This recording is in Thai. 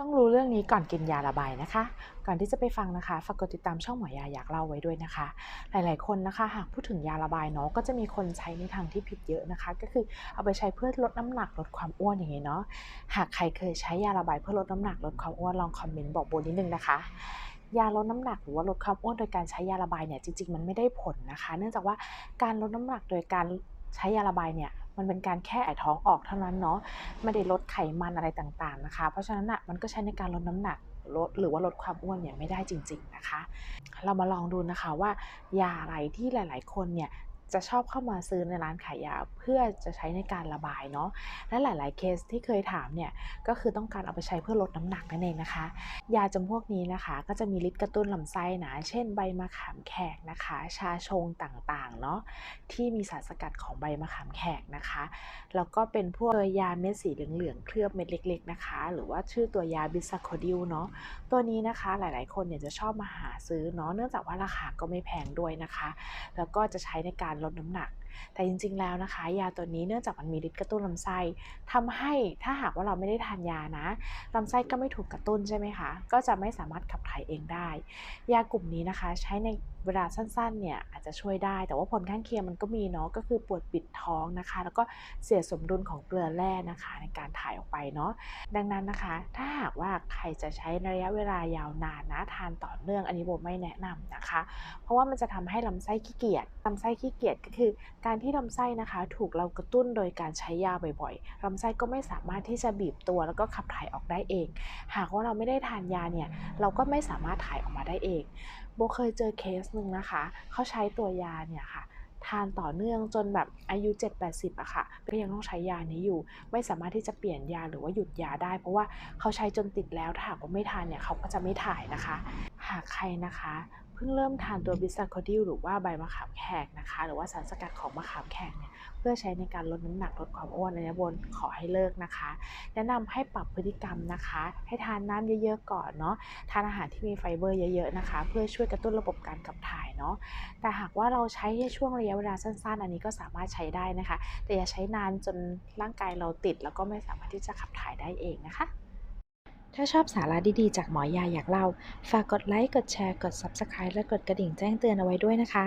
ต้องรู้เรื่องนี้ก่อนกินยาระบายนะคะ ก่อนที่จะไปฟังนะคะ ฝากกดติดตามช่องหมอยาอยากเล่าไว้ด้วยนะคะ หลาย ๆ คนนะคะ หากพูดถึงยาระบายเนาะ ก็จะมีคนใช้ในทางที่ผิดเยอะนะคะ ก็คือเอาไปใช้เพื่อลดน้ำหนักลดความอ้วนอย่างนี้เนาะ หากใครเคยใช้ยาระบายเพื่อลดน้ำหนักลดความอ้วนลองคอมเมนต์บอกโบนิดนึงนะคะยาลดน้ำหนักหรือว่าลดความอ้วนโดยการใช้ยาระบายเนี่ยจริงๆมันไม่ได้ผลนะคะ เนื่องจากว่าการลดน้ำหนักโดยการ ใช้ยาระบายเนี่ยมันเป็นการแค่ไอท้องออกเท่านั้นเนาะไม่ได้ลดไขมันอะไรต่างๆนะคะ เพราะฉะนั้นอะมันก็ใช้ในการลดน้ำหนักลดหรือว่าลดความอ้วนเนี่ยไม่ได้จริง ๆนะคะ เรามาลองดูนะคะว่ายาอะไรที่หลาย ๆ คนเนี่ย จะชอบเข้ามาซื้อในร้านขายยาเพื่อจะใช้ในการระบายเนาะและหลาย ๆ เคสที่เคยถามเนี่ยก็คือต้องการเอาไปใช้เพื่อลดน้ำหนักนั่นเองนะคะ ยาจำพวกนี้นะคะ ก็จะมีฤทธิ์กระตุ้นลำไส้นะเช่นใบมะขามแขกนะคะ ชาชงต่าง ๆ เนาะที่มีสารสกัดของใบมะขามแขกนะคะแล้วก็เป็นพวกตัวยาเม็ดสีเหลือง ๆ เคลือบเม็ดเล็ก ๆ นะคะ หรือว่าชื่อตัวยาบิสซาโคดิลเนาะตัวนี้นะคะหลาย ๆ คนเนี่ยจะชอบมาหา ซื้อเนาะเนื่องจากว่าราคาก็ไม่แพงด้วยนะคะ แล้วก็จะใช้ในการลดน้ำหนักแต่จริงๆแล้วนะคะ ยาตัวนี้เนื่องจากมันมีฤทธิ์กระตุ้นลำไส้ทำให้ถ้าหากว่าเราไม่ได้ทานยานะลำไส้ก็ไม่ถูกกระตุ้นใช่ไหมคะ ก็จะไม่สามารถขับถ่ายเองได้ ยากลุ่มนี้นะคะ ใช้ในเวลาสั้นๆเนี่ยอาจจะช่วยได้ แต่ว่าผลข้างเคียงมันก็มีเนาะก็คือปวดปิดท้องนะคะ แล้วก็เสียสมดุลของเกลือแร่นะคะ ในการถ่ายออกไปเนาะดังนั้นนะคะ ถ้าหากว่าใครจะใช้ระยะเวลายาวนานนะทานต่อเนื่องอันนี้โบไม่แนะนำนะคะ เพราะว่ามันจะทำให้ลำไส้ขี้เกียจลำไส้ขี้เกียจก็คือการที่ลำไส้นะคะถูกเรากระตุ้นโดยการใช้ยาบ่อยๆลำไส้ก็ไม่สามารถที่จะบีบตัวแล้วก็ขับถ่ายออกได้เอง หากว่าเราไม่ได้ทานยาเนี่ยเราก็ไม่สามารถถ่ายออกมาได้เองโบเคยเจอเคสหนึ่งนะคะ เขาใช้ตัวยาเนี่ยค่ะทานต่อเนื่องจนแบบอายุ 7-80อะค่ะ ก็ยังต้องใช้ยานี้อยู่ ไม่สามารถที่จะเปลี่ยนยาหรือว่าหยุดยาได้ เพราะว่าเขาใช้จนติดแล้วถ้าหากว่าไม่ทานเนี่ยเขาก็จะไม่ถ่ายนะคะ หากใครนะคะเพิ่งเริ่มทานตัวบิสโคดิลหรือว่าใบมะขามแขกนะคะ หรือว่าสารสกัดของมะขามแขกเนี่ยเพื่อใช้ในการลดน้ำหนักลดความอ้วนในยบนขอให้เลิกนะคะ แนะนำให้ปรับพฤติกรรมนะคะ ให้ทานน้ำเยอะๆก่อนเนาะทานอาหารที่มีไฟเบอร์เยอะๆนะคะ เพื่อช่วยกระตุ้นระบบการขับถ่ายเนาะแต่หากว่าเราใช้ในช่วงระยะเวลาสั้น ๆ อันนี้ก็สามารถใช้ได้นะคะ แต่อย่าใช้นานจนร่างกายเราติด แล้วก็ไม่สามารถที่จะขับถ่ายได้เองนะคะ ถ้าชอบสาระดีๆ จากหมอยาอยากเล่า ฝากกดไลค์ กดแชร์ กด Subscribe และกดกระดิ่งแจ้งเตือนเอาไว้ด้วยนะคะ